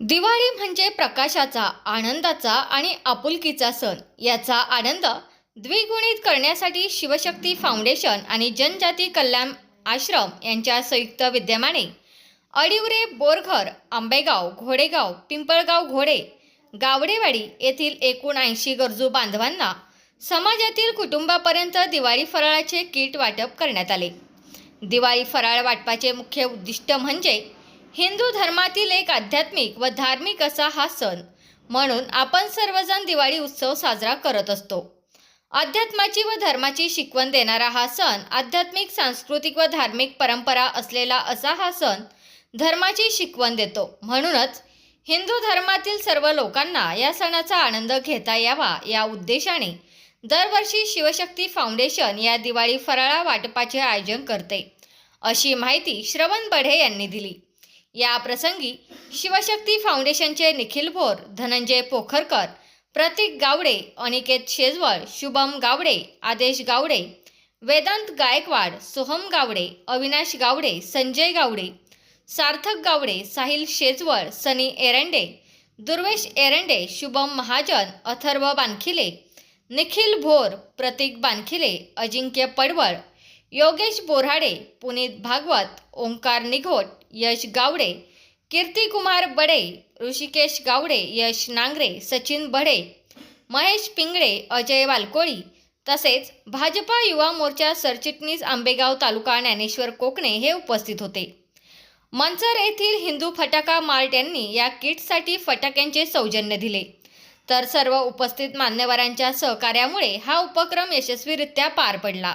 दिवाळी म्हणजे प्रकाशाचा आनंदाचा आणि आपुलकीचा सण. याचा आनंद द्विगुणित करण्यासाठी शिवशक्ती फाउंडेशन आणि जनजाती कल्याण आश्रम यांच्या संयुक्त विद्यमाने अडिवरे बोरघर आंबेगाव घोडेगाव पिंपळगाव घोडे गावडेवाडी येथील एकूण ऐंशी गरजू बांधवांना समाजातील कुटुंबापर्यंत दिवाळी फराळाचे किट वाटप करण्यात आले. दिवाळी फराळ वाटपाचे मुख्य उद्दिष्ट म्हणजे हिंदू धर्मातील एक आध्यात्मिक व धार्मिक असा हा सण. म्हणून आपण सर्वजण दिवाळी उत्सव साजरा करत असतो. अध्यात्माची व धर्माची शिकवण देणारा हा सण आध्यात्मिक सांस्कृतिक व धार्मिक परंपरा असलेला असा हा सण धर्माची शिकवण देतो. म्हणूनच हिंदू धर्मातील सर्व लोकांना या सणाचा आनंद घेता यावा या उद्देशाने दरवर्षी शिवशक्ती फाउंडेशन या दिवाळी फराळा वाटपाचे आयोजन करते. अशी माहिती श्रवण बढे यांनी दिली. या प्रसंगी शिवशक्ती फाउंडेशनचे निखिल भोर धनंजय पोखरकर प्रतीक गावडे अनिकेत शेजवळ शुभम गावडे आदेश गावडे वेदांत गायकवाड सोहम गावडे अविनाश गावडे संजय गावडे सार्थक गावडे साहिल शेजवळ सनी एरंडे दुर्वेश एरंडे शुभम महाजन अथर्व बानखिले निखिल भोर प्रतीक बानखिले अजिंक्य पडवळ योगेश बोराडे पुनीत भागवत ओंकार निघोट यश गावडे कीर्तिकुमार बडे ऋषिकेश गावडे यश नांगरे सचिन बडे महेश पिंगळे अजय वालकोळी तसेच भाजपा युवा मोर्चा सरचिटणीस आंबेगाव तालुका ज्ञानेश्वर कोकणे हे उपस्थित होते. मंचर येथील हिंदू फटाका मार्ट यांनी या किटसाठी फटाक्यांचे सौजन्य दिले. तर सर्व उपस्थित मान्यवरांच्या सहकार्यामुळे हा उपक्रम यशस्वीरित्या पार पडला.